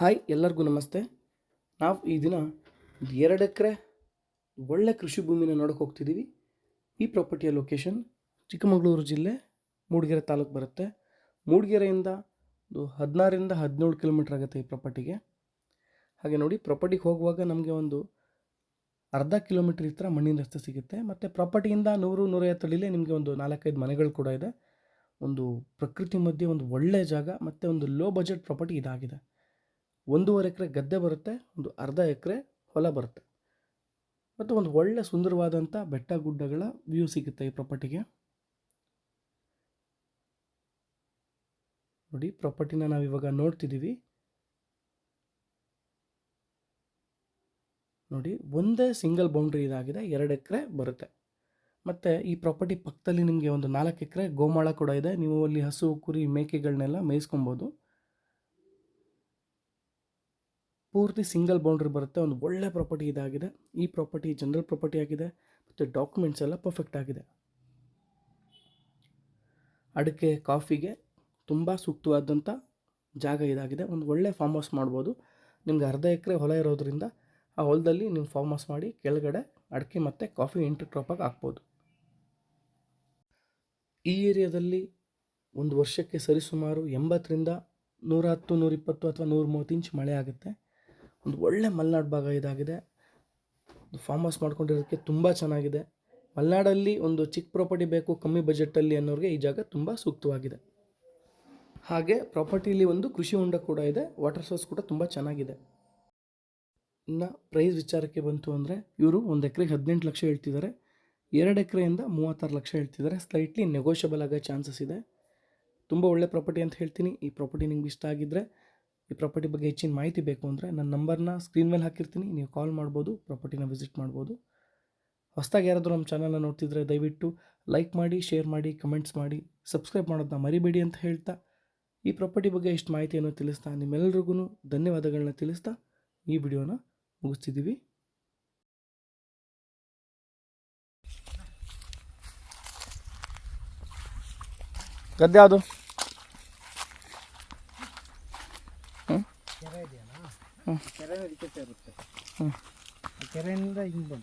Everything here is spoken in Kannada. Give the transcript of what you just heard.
ಹಾಯ್ ಎಲ್ಲರಿಗೂ ನಮಸ್ತೆ. ನಾವು ಈ ದಿನ ಎರಡು ಎಕರೆ ಒಳ್ಳೆ ಕೃಷಿ ಭೂಮಿನ ನೋಡೋಕೆ ಹೋಗ್ತಿದ್ದೀವಿ ಈ ಪ್ರಾಪರ್ಟಿಯ ಲೊಕೇಶನ್ ಚಿಕ್ಕಮಗಳೂರು ಜಿಲ್ಲೆ ಮೂಡಿಗೆರೆ ತಾಲೂಕು ಬರುತ್ತೆ. ಮೂಡಿಗೆರೆಯಿಂದ ಒಂದು ಹದಿನಾರರಿಂದ ಹದಿನೇಳು ಕಿಲೋಮೀಟ್ರ್ ಆಗುತ್ತೆ ಈ ಪ್ರಾಪರ್ಟಿಗೆ ಹಾಗೆ ನೋಡಿ ಪ್ರಾಪರ್ಟಿಗೆ ಹೋಗುವಾಗ ನಮಗೆ ಒಂದು ಅರ್ಧ ಕಿಲೋಮೀಟ್ರ್ ಈ ಮಣ್ಣಿನ ರಸ್ತೆ ಸಿಗುತ್ತೆ. ಮತ್ತು ಪ್ರಾಪರ್ಟಿಯಿಂದ ನೂರು ನೂರೈವತ್ತು ಅಡಿಲೇ ನಿಮಗೆ ಒಂದು ನಾಲ್ಕೈದು ಮನೆಗಳು ಕೂಡ ಇದೆ. ಒಂದು ಪ್ರಕೃತಿ ಮಧ್ಯೆ ಒಂದು ಒಳ್ಳೆಯ ಜಾಗ, ಮತ್ತು ಒಂದು ಲೋ ಬಜೆಟ್ ಪ್ರಾಪರ್ಟಿ ಇದಾಗಿದೆ. ಒಂದೂವರೆ ಎಕರೆ ಗದ್ದೆ ಬರುತ್ತೆ, ಒಂದು ಅರ್ಧ ಎಕರೆ ಹೊಲ ಬರುತ್ತೆ. ಮತ್ತು ಒಂದು ಒಳ್ಳೆ ಸುಂದರವಾದಂಥ ಬೆಟ್ಟ ಗುಡ್ಡಗಳ ವ್ಯೂ ಸಿಗುತ್ತೆ ಈ ಪ್ರಾಪರ್ಟಿಗೆ ನೋಡಿ ಪ್ರಾಪರ್ಟಿನ ನಾವು ಇವಾಗ ನೋಡ್ತಿದ್ದೀವಿ ನೋಡಿ, ಒಂದೇ ಸಿಂಗಲ್ ಬೌಂಡ್ರಿ ಇದಾಗಿದೆ, ಎರಡು ಎಕರೆ ಬರುತ್ತೆ. ಮತ್ತು ಈ ಪ್ರಾಪರ್ಟಿ ಪಕ್ಕದಲ್ಲಿ ನಿಮಗೆ ಒಂದು ನಾಲ್ಕು ಎಕರೆ ಗೋಮಾಳ ಕೂಡ ಇದೆ. ನೀವು ಅಲ್ಲಿ ಹಸು, ಕುರಿ, ಮೇಕೆಗಳನ್ನೆಲ್ಲ ಮೇಯಿಸ್ಕೊಬೋದು. ಪೂರ್ತಿ ಸಿಂಗಲ್ ಬೌಂಡ್ರಿ ಬರುತ್ತೆ, ಒಂದು ಒಳ್ಳೆ ಪ್ರಾಪರ್ಟಿ ಇದಾಗಿದೆ. ಈ ಪ್ರಾಪರ್ಟಿ ಜನರಲ್ ಪ್ರಾಪರ್ಟಿ ಆಗಿದೆ, ಮತ್ತು ಡಾಕ್ಯುಮೆಂಟ್ಸ್ ಎಲ್ಲ ಪರ್ಫೆಕ್ಟ್ ಆಗಿದೆ. ಅಡಿಕೆ, ಕಾಫಿಗೆ ತುಂಬ ಸೂಕ್ತವಾದಂಥ ಜಾಗ ಇದಾಗಿದೆ. ಒಂದು ಒಳ್ಳೆ ಫಾರ್ಮ್ ಹೌಸ್ ಮಾಡ್ಬೋದು. ನಿಮ್ಗೆ ಅರ್ಧ ಎಕರೆ ಹೊಲ ಇರೋದ್ರಿಂದ ಆ ಹೊಲದಲ್ಲಿ ನೀವು ಫಾರ್ಮ್ ಹೌಸ್ ಮಾಡಿ ಕೆಳಗಡೆ ಅಡಿಕೆ ಮತ್ತು ಕಾಫಿ ಇಂಟರ್ ಕ್ರಾಪಾಗಿ ಹಾಕ್ಬೋದು. ಈ ಏರಿಯಾದಲ್ಲಿ ಒಂದು ವರ್ಷಕ್ಕೆ ಸರಿಸುಮಾರು ಎಂಬತ್ತರಿಂದ ನೂರ ಹತ್ತು ನೂರಿಪ್ಪತ್ತು ಅಥವಾ ನೂರ ಮೂವತ್ತು ಇಂಚ್ ಮಳೆ ಆಗುತ್ತೆ. ಒಂದು ಒಳ್ಳೆ ಮಲೆನಾಡು ಭಾಗ ಇದಾಗಿದೆ. ಫಾರ್ಮ್ ಹೌಸ್ ಮಾಡ್ಕೊಂಡಿರೋದಕ್ಕೆ ತುಂಬ ಚೆನ್ನಾಗಿದೆ. ಮಲೆನಾಡಲ್ಲಿ ಒಂದು ಚಿಕ್ಕ ಪ್ರಾಪರ್ಟಿ ಬೇಕು, ಕಮ್ಮಿ ಬಜೆಟಲ್ಲಿ ಅನ್ನೋರಿಗೆ ಈ ಜಾಗ ತುಂಬ ಸೂಕ್ತವಾಗಿದೆ. ಹಾಗೆ ಪ್ರಾಪರ್ಟಿಲಿ ಒಂದು ಕೃಷಿ ಹೊಂಡ ಕೂಡ ಇದೆ ವಾಟರ್ ಸೋರ್ಸ್ ಕೂಡ ತುಂಬ ಚೆನ್ನಾಗಿದೆ. ಇನ್ನು ಪ್ರೈಸ್ ವಿಚಾರಕ್ಕೆ ಬಂತು ಅಂದರೆ ಇವರು ಒಂದು ಎಕರೆಗೆ ಹದಿನೆಂಟು ಲಕ್ಷ ಹೇಳ್ತಿದ್ದಾರೆ. ಎರಡು ಎಕರೆಯಿಂದ ಮೂವತ್ತಾರು ಲಕ್ಷ ಹೇಳ್ತಿದ್ದಾರೆ. ಸ್ಲೈಟ್ಲಿ ನೆಗೋಷಿಯಬಲ್ ಆಗೋ ಚಾನ್ಸಸ್ ಇದೆ. ತುಂಬ ಒಳ್ಳೆ ಪ್ರಾಪರ್ಟಿ ಅಂತ ಹೇಳ್ತೀನಿ. ಈ ಪ್ರಾಪರ್ಟಿ ನಿಮ್ಗೆ ಇಷ್ಟ ಆಗಿದ್ದರೆ ಈ ಪ್ರಾಪರ್ಟಿ ಬಗ್ಗೆ ಹೆಚ್ಚಿನ ಮಾಹಿತಿ ಬೇಕು ಅಂದರೆ ನನ್ನ ನಂಬರ್ನ ಸ್ಕ್ರೀನ್ ಮೇಲೆ ಹಾಕಿರ್ತೀನಿ. ನೀವು ಕಾಲ್ ಮಾಡ್ಬೋದು ಪ್ರಾಪರ್ಟಿನ ವಿಸಿಟ್ ಮಾಡ್ಬೋದು. ಹೊಸದಾಗಿ ಯಾರಾದರೂ ನಮ್ಮ ಚಾನಲ್ನ ನೋಡ್ತಿದ್ರೆ ದಯವಿಟ್ಟು ಲೈಕ್ ಮಾಡಿ ಶೇರ್ ಮಾಡಿ ಕಮೆಂಟ್ಸ್ ಮಾಡಿ ಸಬ್ಸ್ಕ್ರೈಬ್ ಮಾಡೋದನ್ನ ಮರಿಬೇಡಿ ಅಂತ ಹೇಳ್ತಾ ಈ ಪ್ರಾಪರ್ಟಿ ಬಗ್ಗೆ ಎಷ್ಟು ಮಾಹಿತಿಯನ್ನು ತಿಳಿಸ್ತಾ ನಿಮ್ಮೆಲ್ಲರಿಗೂ ಧನ್ಯವಾದಗಳನ್ನ ತಿಳಿಸ್ತಾ ಈ ವಿಡಿಯೋನ ಮುಗಿಸ್ತಿದ್ದೀವಿ ಗದ್ದೆ ಯಾವುದು? ಇದೆಯಲ್ಲ ಕೆರೆ ಇದಕ್ಕೆ ಸೇರುತ್ತೆ ಕೆರೆಯಿಂದ ಹಿಂಗೆ ಬಂತು.